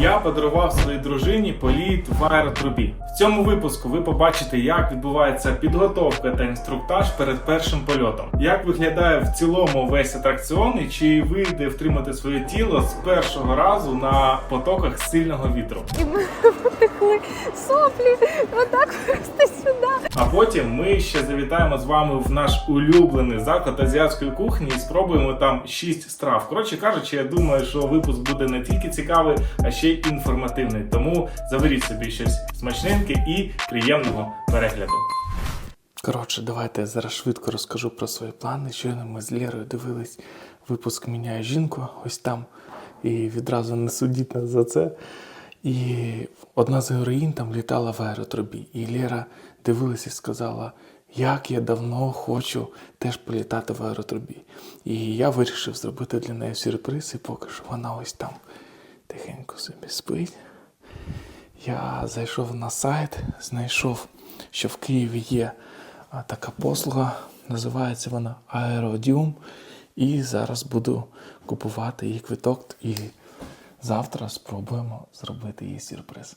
Я подарував своїй дружині політ в аеротрубі. В цьому випуску ви побачите, як відбувається підготовка та інструктаж перед першим польотом, як виглядає в цілому весь атракціон і чи вийде втримати своє тіло з першого разу на потоках сильного вітру. І ми потекли соплі отак просто сюди. А потім ми ще завітаємо з вами в наш улюблений заклад азіатської кухні і спробуємо там 6 страв. Коротше кажучи, я думаю, що випуск буде не тільки цікавий, а ще й інформативний. Тому заберіть собі щось смачненьке і приємного перегляду. Коротше, давайте я зараз швидко розкажу про свої плани. Щойно ми з Лєрою дивились випуск Міняє жінку, ось там. І відразу не судіть нас за це. І одна з героїнь там літала в аеротрубі. І Лєра дивилась і сказала, як я давно хочу теж політати в аеротрубі. І я вирішив зробити для неї сюрприз, і поки що вона ось там тихенько собі спить. Я зайшов на сайт, знайшов, що в Києві є така послуга, називається вона Аеродіум. І зараз буду купувати її квиток і завтра спробуємо зробити їй сюрприз.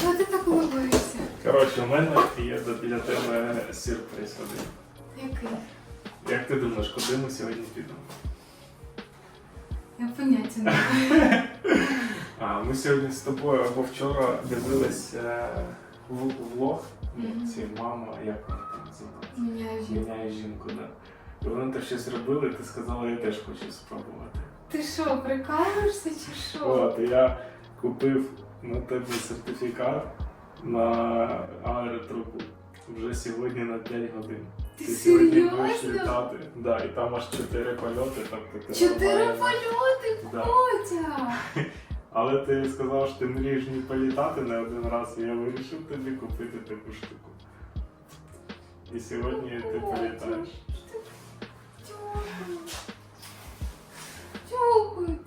Чого ти так улыбаєшся? Коротше, у мене є для тебе сюрприз один. Який? Як ти думаєш, куди ми сьогодні підемо? Я поняття не маю. А, ми сьогодні з тобою або вчора дивились е, в- влог. Мгм. Ці мама, як вона там називається? Міняю жінку. Міняє жінку, да. І вони там щось робили, і ти сказала, я теж хочу спробувати. Ти що, прикалуєшся чи що? От, і я купив на тебе сертифікат на аеротрубу вже сьогодні на 5 годин. Ти сьогодні будеш літати. Да, і там аж 4 польоти, тобто ти Чотири польоти, Да. Котя! Але ти сказав, що ти мрієш не політати не один раз, і я вирішив тобі купити таку штуку. І сьогодні ти політаєш. Дякую. Дякую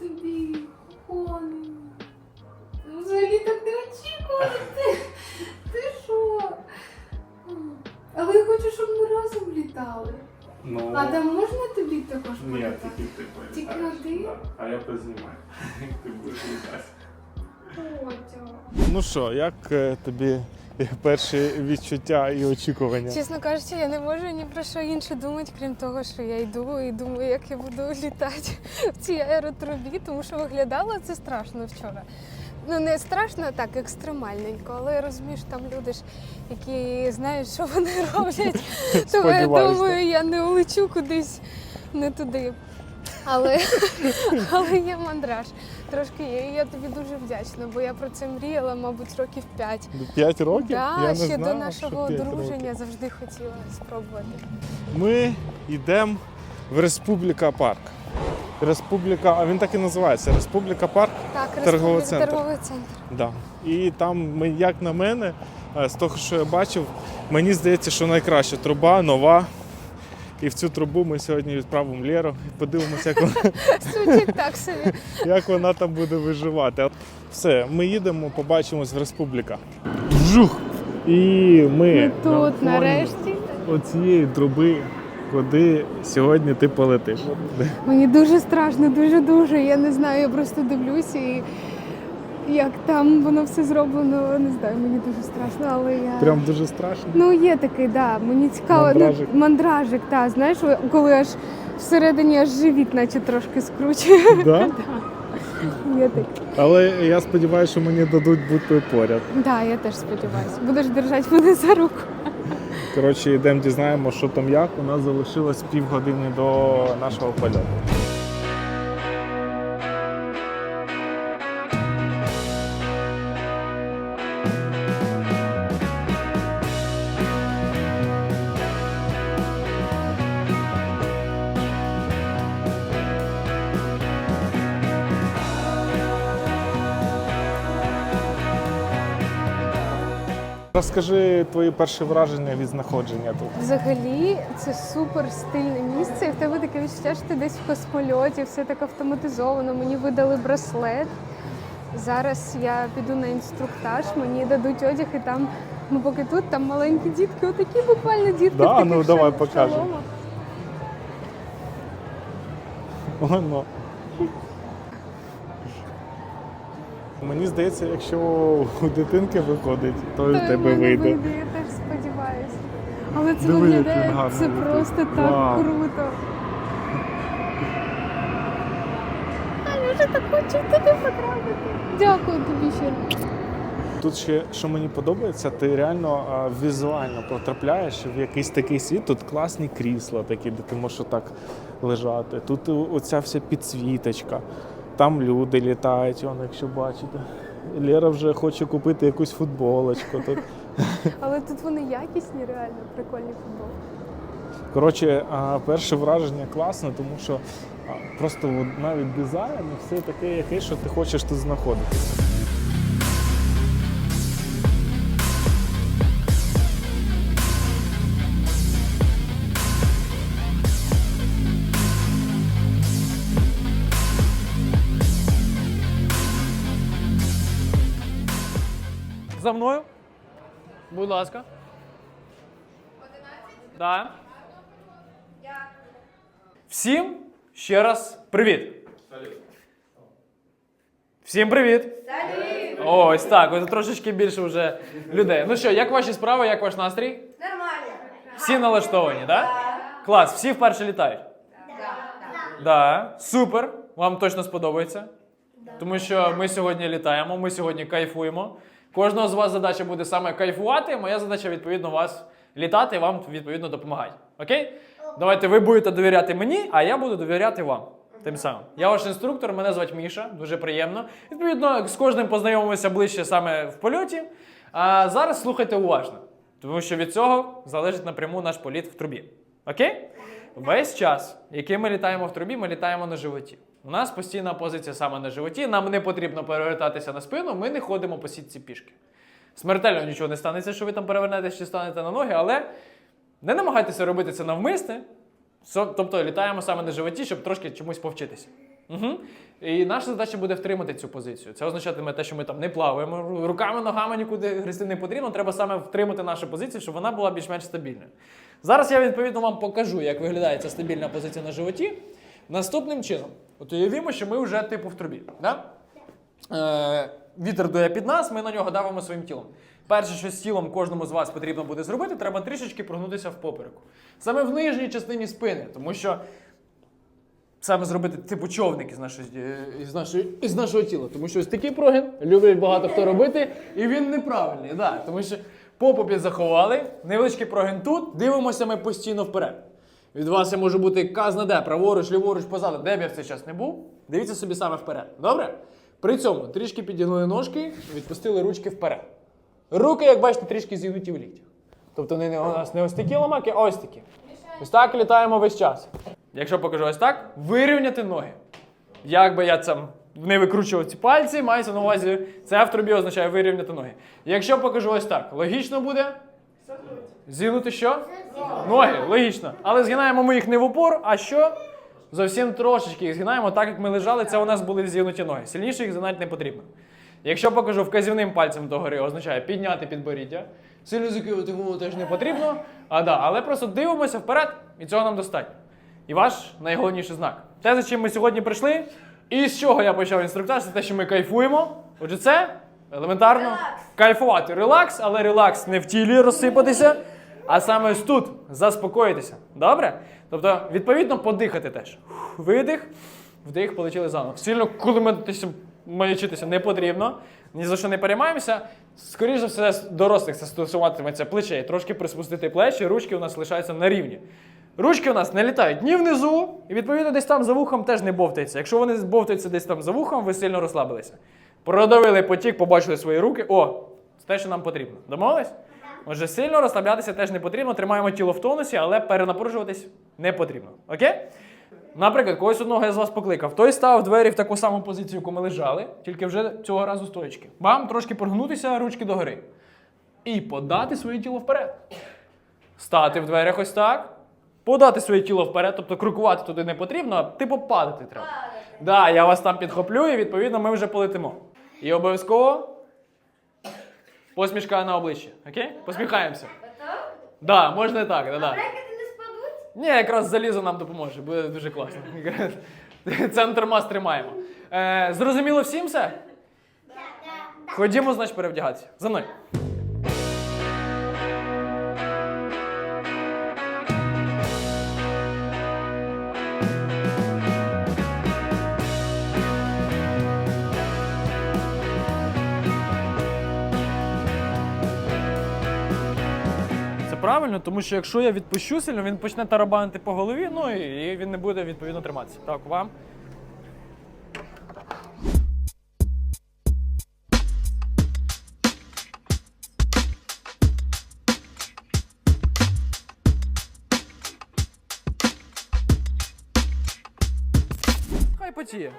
разом. Ну, А там можна тобі також ні, політати? тільки ти політаєш. Тільки один? Да. А я познімаю, як ти будеш літати. Котя. Ну що, як е, тобі перші відчуття і очікування? Чесно кажучи, я не можу ні про що інше думати, крім того, що я йду і думаю, як я буду літати в цій аеротрубі, тому що виглядало це страшно вчора. Ну не страшно, так екстремальненько, але що там люди ж, які знають, що вони роблять. Тому я Сподіваюсь, думаю, я не улечу кудись не туди. Але, але є мандраж. Трошки є. І я тобі дуже вдячна, бо я про це мріяла, мабуть, років п'ять. П'ять років? Да, я не ще знав, до нашого що п'ять одруження років. завжди хотіла спробувати. Ми йдемо в Республіка Парк. Республіка, а він так і називається Республіка Парк. Так, Торговий центр. торговий центр. Да. І там, як на мене, е, з того, що я бачив, мені здається, що найкраща труба нова. І в цю трубу ми сьогодні відправимо Леру і подивимося, як вона, так собі. як вона там буде виживати. Все, ми їдемо, побачимось в Республіка. Вжух! І ми, Ми на тут фоні нарешті. оцієї труби, куди сьогодні ти полетиш. Мені дуже страшно, дуже дуже. Я не знаю, я просто дивлюся і як там воно все зроблено, не знаю, мені дуже страшно, але я. Прям дуже страшно. Ну, є такий, да. Мені цікаво. Мандражик. Ну, мандражик, так, знаєш, коли аж всередині аж живіт, наче трошки скручує. Да? Є таке. Але я сподіваюся, що мені дадуть бути поряд. Так, да, я теж сподіваюся. Будеш держати мене за руку. Коротше, йдемо дізнаємо, що там як. У нас залишилось півгодини до нашого польоту. Розкажи твої перші враження від знаходження тут. Взагалі, це супер стильне місце, і в тебе таке відчуття, що ти десь в космольоті, все так автоматизовано. Мені видали браслет. Зараз я піду на інструктаж, мені дадуть одяг, і там Ми поки тут, там маленькі дітки, отакі буквально дітки. Да? в таких Ну, давай шал- покажемо. шоломах. Воно. Мені здається, якщо у дитинки виходить, то Та в тебе в мене вийде. вийде, я теж сподіваюся. Але це Диви, як він виглядає, гарно це летить. просто так Вау. круто. А я вже так хочу туди потрапити. Дякую тобі ще. Тут ще що мені подобається, ти реально а, візуально потрапляєш в якийсь такий світ. Тут класні крісла, такі, де ти можеш отак лежати. Тут о- оця вся підсвіточка. Там люди літають, он, якщо бачите. Лера вже хоче купити якусь футболочку. Тут. Але тут вони якісні, реально прикольні футболки. Коротше, перше враження класне, тому що просто навіть дизайн і все таке яке, що ти хочеш тут знаходитися. За мною. Будь ласка. Да. Всім ще раз привіт. Всім привіт. Ось так, ось трошечки більше вже людей. Ну що, як ваші справи, як ваш настрій? Нормально. Всі налаштовані, так? Да? Клас, всі вперше літають? Да. Супер. Вам точно сподобається. Тому що ми сьогодні літаємо, ми сьогодні кайфуємо. Кожного з вас задача буде саме кайфувати. Моя задача, відповідно, вас літати і вам відповідно допомагати. Окей? Давайте ви будете довіряти мені, а я буду довіряти вам. Тим самим. Я ваш інструктор, мене звати Міша, дуже приємно. Відповідно, з кожним познайомимося ближче саме в польоті. А зараз слухайте уважно, тому що від цього залежить напряму наш політ в трубі. Окей? Весь час, який ми літаємо в трубі, ми літаємо на животі. У нас постійна позиція саме на животі. Нам не потрібно перевертатися на спину, ми не ходимо по сітці пішки. Смертельно нічого не станеться, що ви там перевернетеся чи станете на ноги, але не намагайтеся робити це навмисне. Тобто літаємо саме на животі, щоб трошки чомусь повчитися. Угу. І наша задача буде втримати цю позицію. Це означатиме те, що ми там не плаваємо руками, ногами нікуди грести не потрібно. Треба саме втримати нашу позицію, щоб вона була більш-менш стабільною. Зараз я відповідно вам покажу, як виглядає ця стабільна позиція на животі. Наступним чином, от уявімо, що ми вже типу в трубі. Да? Е, вітер дує під нас, ми на нього давимо своїм тілом. Перше, що з тілом кожному з вас потрібно буде зробити, треба трішечки прогнутися в попереку. Саме в нижній частині спини, тому що саме зробити типу човник із нашої, е, із нашої, із нашого тіла. Тому що ось такий прогін люблять багато хто робити, і він неправильний. Да, тому що попу підзаховали, невеличкий прогін тут, дивимося ми постійно вперед. Від вас я можу бути казна де, праворуч, ліворуч, позаду, де б я в цей час не був. Дивіться собі саме вперед. Добре? При цьому трішки підігнули ножки, відпустили ручки вперед. Руки, як бачите, трішки зігнуті в ліктях. Тобто вони у нас не ось такі ламаки, а ось такі. Ось так літаємо весь час. Якщо покажу ось так, вирівняти ноги. Як би я там не викручував ці пальці, мається на увазі, це в трубі означає вирівняти ноги. Якщо покажу ось так, логічно буде? Зігнути що? Ноги, логічно. Але згинаємо ми їх не в упор, а що? Зовсім трошечки їх згинаємо, так як ми лежали, це у нас були зігнуті ноги. Сильніше їх згинати не потрібно. Якщо покажу вказівним пальцем догори, означає підняти підборіддя. Сильно закинути голову теж не потрібно. А, да, але просто дивимося вперед, і цього нам достатньо. І ваш найголовніший знак. Те, за чим ми сьогодні прийшли, і з чого я почав інструктаж, це те, що ми кайфуємо. Отже, це елементарно кайфувати. Релакс, але релакс не в тілі розсипатися, а саме ось тут заспокоїтися. Добре? Тобто, відповідно, подихати теж. Видих, вдих, полетіли заново. Сильно кулеметися, маячитися не потрібно. Ні за що не переймаємося. Скоріше все, дорослих це стосуватиметься плечей. Трошки приспустити плечі, ручки у нас лишаються на рівні. Ручки у нас не літають ні внизу, і відповідно десь там за вухом теж не бовтаються. Якщо вони бовтаються десь там за вухом, ви сильно розслабилися. Продавили потік, побачили свої руки. О, це те, що нам потрібно. Домовились? Отже, сильно розслаблятися теж не потрібно. Тримаємо тіло в тонусі, але перенапружуватись не потрібно. Окей? Наприклад, когось одного я з вас покликав. Той став двері в таку саму позицію, яку ми лежали, тільки вже цього разу стоячки. Вам трошки прогнутися, ручки догори. І подати своє тіло вперед. Стати в дверях ось так. Подати своє тіло вперед, тобто крокувати туди не потрібно, а типу падати треба. Так, да, я вас там підхоплю, і відповідно ми вже полетимо. І обов'язково Посмішка на обличчі. Окей? Посміхаємося. Да, можна і так, да, да. Брекети не спадуть? Ні, якраз залізо нам допоможе, буде дуже класно. Центр мас тримаємо. Е, зрозуміло всім все? Ходімо, значить, перевдягатися. За мною. Правильно, тому що якщо я відпущу сильно, він почне тарабанити по голові, ну і він не буде відповідно триматися. Так, вам. Хай потіє.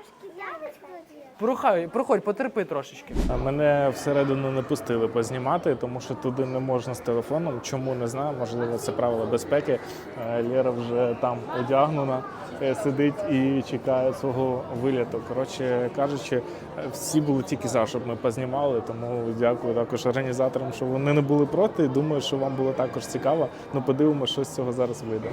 Прохай, проходь, потерпи трошечки. Мене всередину не пустили познімати, тому що туди не можна з телефоном. Чому не знаю, можливо, це правила безпеки. Е, Лєра вже там одягнена, е, сидить і чекає свого виліту. Коротше кажучи, всі були тільки за, щоб ми познімали. Тому дякую також організаторам, що вони не були проти. Думаю, що вам було також цікаво. Ну подивимося, що з цього зараз вийде.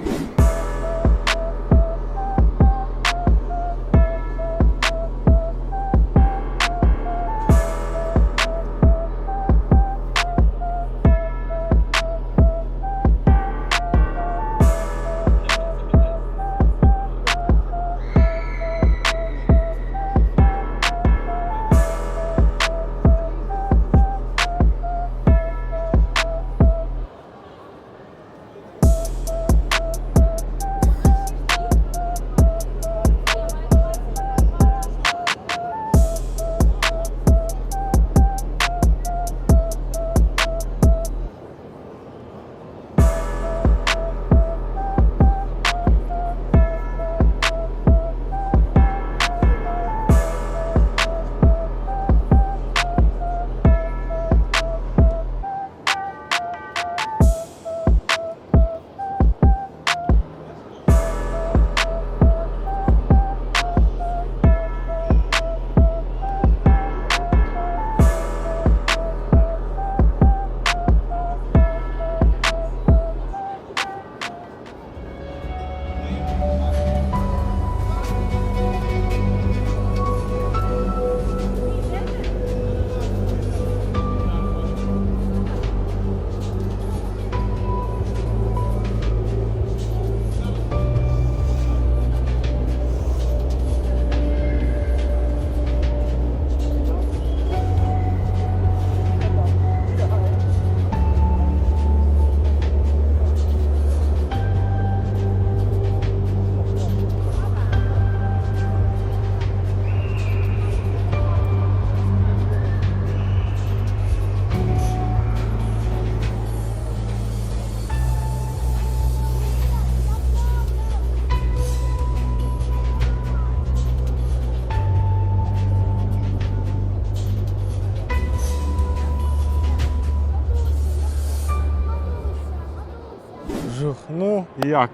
Як?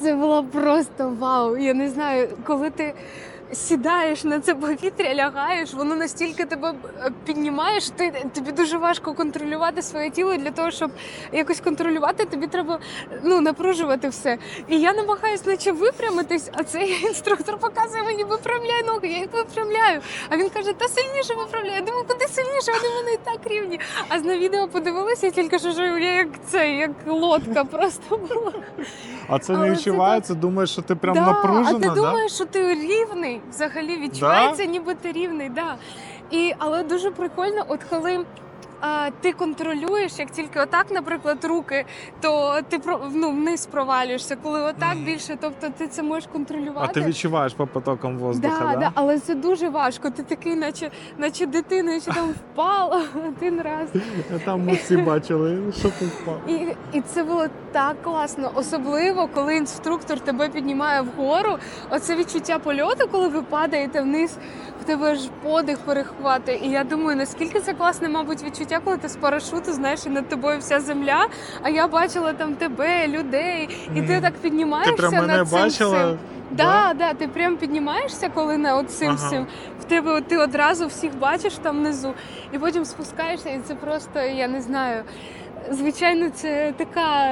Це було просто вау. Я не знаю, коли ти сідаєш на це повітря, лягаєш, воно настільки тебе е, піднімає, що ти, тобі дуже важко контролювати своє тіло. Для того, щоб якось контролювати, тобі треба ну, напружувати все. І я намагаюсь наче випрямитись, а цей інструктор показує мені виправляй ноги, я їх виправляю. А він каже, та сильніше виправляй. Я думаю, куди сильніше, вони мене і так рівні. А на відео подивилася, я тільки що я як цей, як лодка просто була. А це не це відчувається? Думаєш, що ти прям да, напружена? А ти да? думаєш, що ти рівний? Взагалі відчувається, ніби ти рівний, да. І, але дуже прикольно, от коли. А, ти контролюєш, як тільки отак, наприклад, руки, то ти ну, вниз провалюєшся. Коли отак більше, тобто ти це можеш контролювати. А ти відчуваєш по потокам воздуха, да, да? да, але це дуже важко. Ти такий, наче, наче дитина, наче там впала один раз. Там ми всі бачили, що ти впав. І, і це було так класно, особливо коли інструктор тебе піднімає вгору. Оце відчуття польоту, коли ви падаєте вниз, тебе ж подих перехвати. І я думаю, наскільки це класне, мабуть, відчуття, коли ти з парашуту знаєш, і над тобою вся земля. А я бачила там тебе, людей, і ти Мгм. так Ти піднімаєшся прям мене над цим бачила, всім. Да, да, ти прям піднімаєшся, коли на от цим Ага. всім. В тебе ти одразу всіх бачиш там внизу, і потім спускаєшся, і це просто, я не знаю. Звичайно, це така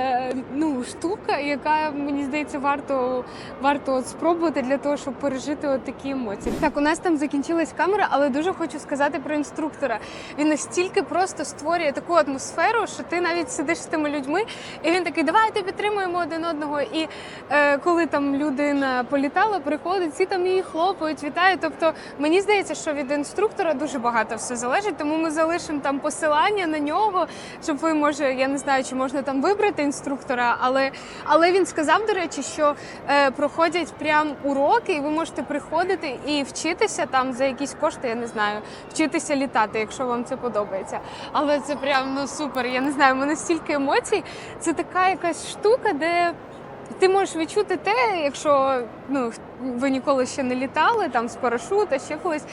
ну, штука, яка мені здається варто, варто от спробувати для того, щоб пережити от такі емоції. Так, у нас там закінчилась камера, але дуже хочу сказати про інструктора. Він настільки просто створює таку атмосферу, що ти навіть сидиш з тими людьми, і він такий, давайте підтримуємо один одного. І е, коли там людина політала, приходить, всі там її хлопають, вітають. Тобто мені здається, що від інструктора дуже багато все залежить, тому ми залишимо там посилання на нього, щоб ви може, я не знаю, чи можна там вибрати інструктора, але, але він сказав, до речі, що е, проходять прям уроки, і ви можете приходити і вчитися там за якісь кошти, я не знаю, вчитися літати, якщо вам це подобається. Але це прям ну супер. Я не знаю, у мене стільки емоцій. Це така якась штука, де. Ти можеш відчути те, якщо ну ви ніколи ще не літали там з парашута, ще колись.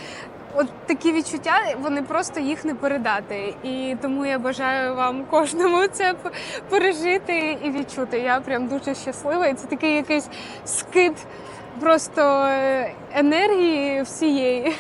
От такі відчуття, вони просто їх не передати. І тому я бажаю вам кожному це пережити і відчути. Я прям дуже щаслива. І це такий якийсь скид просто е, енергії всієї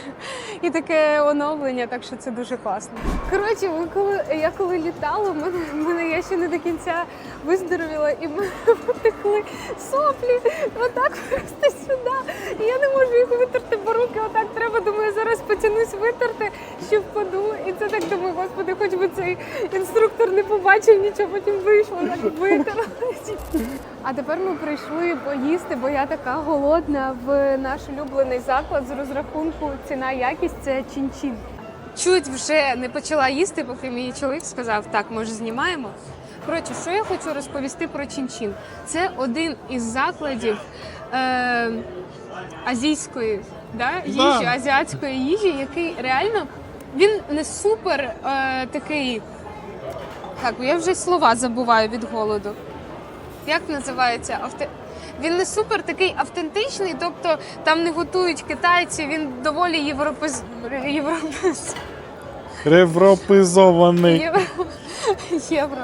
і таке оновлення, так що це дуже класно. Коротше, ми коли я коли літала, мене, мене я ще не до кінця виздоровіла, і мене потекли соплі отак просто сюди. І я не можу їх витерти, бо руки отак треба. Думаю, зараз потянусь витерти, що впаду. І це так думаю, господи, хоч би цей інструктор не побачив нічого, потім вийшло, так витерла. А тепер ми прийшли поїсти, бо я така голодна в наш улюблений заклад з розрахунку ціна якість це чин-чин. Чуть вже не почала їсти, поки мій чоловік сказав, так, ми вже знімаємо. Коротше, що я хочу розповісти про чин-чин? Це один із закладів е, азійської да, їжі, азіатської їжі, який реально він не супер е, такий. Так, я вже слова забуваю від голоду. Як називається? Авте... Він не супер такий автентичний, тобто там не готують китайці, він доволі європез... європез... Європизований. Євро. Євро.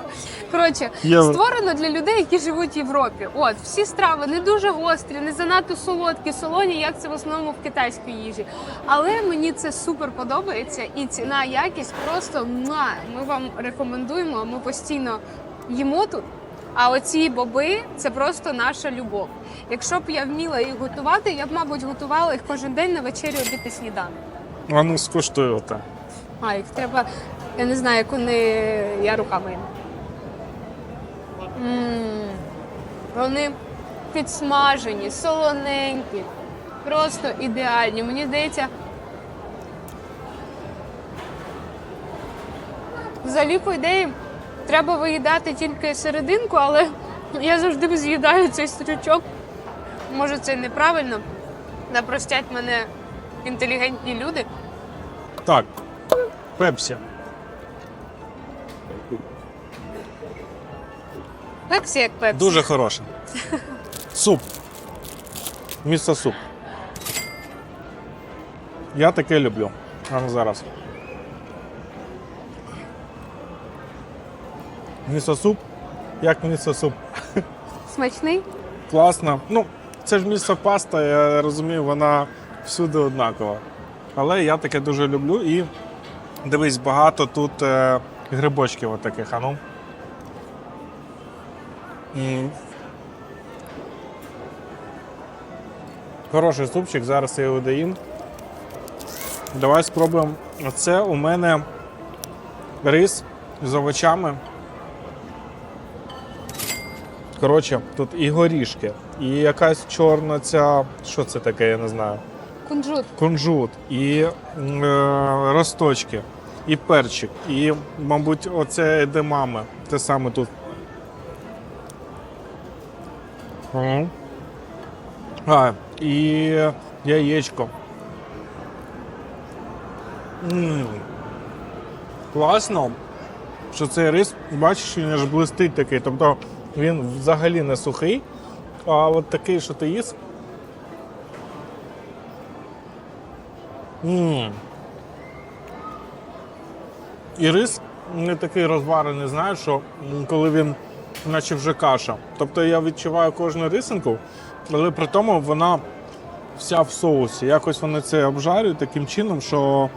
Коротше, Євро. створено для людей, які живуть в Європі. От всі страви не дуже гострі, не занадто солодкі, солоні, як це в основному в китайській їжі. Але мені це супер подобається, і ціна, якість просто муа. Ми вам рекомендуємо. Ми постійно їмо тут. А оці боби це просто наша любов. Якщо б я вміла їх готувати, я б, мабуть, готувала їх кожен день на вечерю обід і сніданок. А ну скуштуйте. А, їх треба, я не знаю, як вони. Я руками. їм. М, Вони підсмажені, солоненькі, просто ідеальні. Мені здається. Взагалі, по ідеї, треба виїдати тільки серединку, але я завжди з'їдаю цей стрючок. Може, це неправильно. Напростять мене інтелігентні люди. Так, пепсі. Пепсі як пепсі. Дуже хороше. Суп. Місто суп. Я таке люблю. А зараз. Місто суп. Як місто суп? Смачний? Класно. Ну, це ж місто паста, я розумію, вона всюди однакова. Але я таке дуже люблю і дивись, багато тут е, грибочків отаких, а ну. М. Хороший супчик, зараз я його доїм. Давай спробуємо. Оце у мене рис з овочами. Коротше, тут і горішки, і якась чорна ця. Що це таке, я не знаю. Кунжут. Кунжут, і е, росточки, і перчик, і, мабуть, оце едемами. Те саме тут. А, і яєчко. Класно, що цей рис, бачиш, він аж блистить такий. Тобто він взагалі не сухий, а от такий, що ти їсть. М. І рис не такий розварений, знаєш, що коли він наче вже каша. Тобто я відчуваю кожну рисинку, але при тому вона вся в соусі. Якось вони це обжарюють таким чином, що.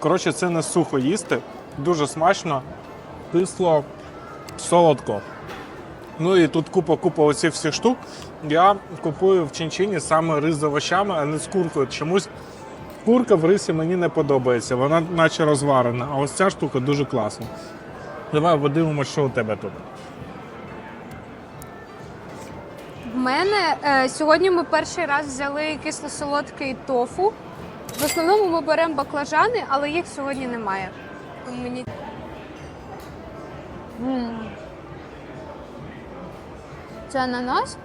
Коротше, це не сухо їсти. Дуже смачно, кисло, солодко. Ну і тут купа-купа оцих всіх штук. Я купую в Чінчині саме рис з овочами, а не з куркою. Чомусь курка в рисі мені не подобається, вона наче розварена, а ось ця штука дуже класна. Давай подивимося, що у тебе тут. В мене е, сьогодні ми перший раз взяли кисло-солодкий тофу. В основному ми беремо баклажани, але їх сьогодні немає. Мені... Це ананас.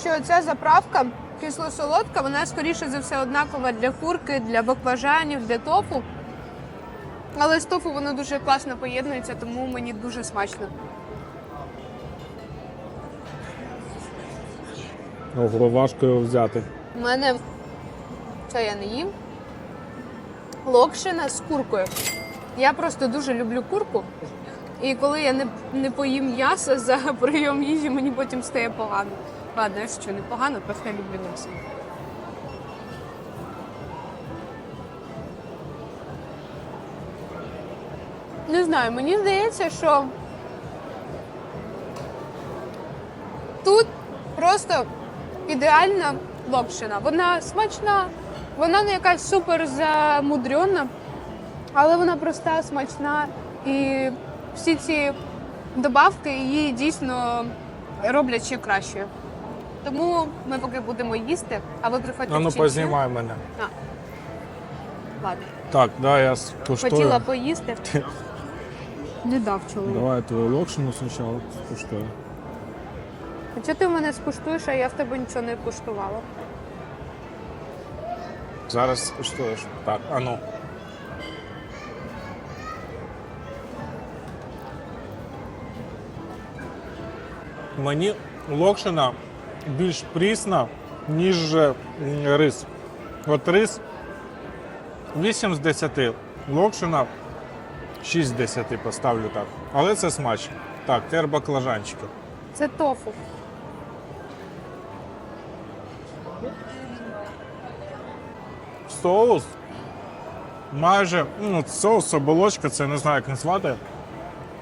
Що ця заправка кисло-солодка, вона скоріше за все однакова для курки, для баклажанів, для тофу. Але з тофу воно дуже класно поєднується, тому мені дуже смачно. Ого, важко його взяти. У мене це я не їм. Локшина з куркою. Я просто дуже люблю курку. І коли я не, не поїм м'ясо за прийом їжі, мені потім стає погано. Ладно, я що не погано, просто я люблю м'ясо. Не знаю, мені здається, що тут просто ідеальна локшина. Вона смачна, вона не якась супер замудрена, але вона проста, смачна. І всі ці добавки її дійсно роблять ще кращою. Тому ми поки будемо їсти, а ви приходьте А ну познімай мене. Ладно, Так, да, я скуштую. хотіла поїсти. Не дав чоловік. Давай твою локшину спочатку скуштую. А чого ти в мене скуштуєш, а я в тебе нічого не куштувала? Зараз скуштуєш. Так, а ну. Мені локшина більш прісна, ніж рис. От рис 8 з 10, локшина 6 з 10 поставлю так. Але це смачно. Так, тепер баклажанчики. Це тофу. соус майже ну, соус, оболочка, це не знаю, як назвати.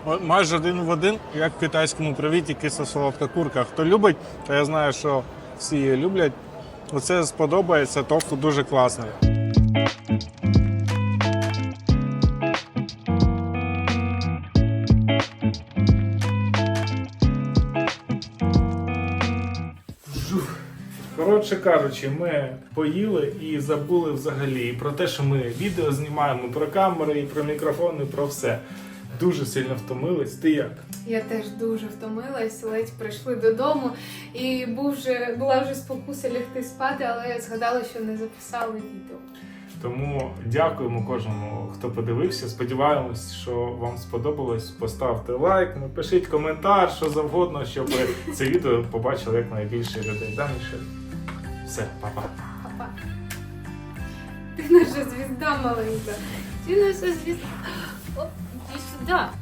Майже один в один, як в китайському привіті, кисло-солодка курка. Хто любить, то я знаю, що всі її люблять. Оце сподобається, тофу дуже класне. Коротше кажучи, ми поїли і забули взагалі і про те, що ми відео знімаємо, про камери, і про мікрофони, про все. Дуже сильно втомились. Ти як? Я теж дуже втомилась, ледь прийшли додому, і був вже, була вже спокуса лягти спати, але я згадала, що не записали відео. Тому дякуємо кожному, хто подивився. Сподіваємось, що вам сподобалось. Поставте лайк, напишіть коментар, що завгодно, щоб це відео побачили якнайбільше людей. Да, Мішель? Все, па-па. Папа. Ти наша звізда маленька. Ти наша звізда. О, іди сюди.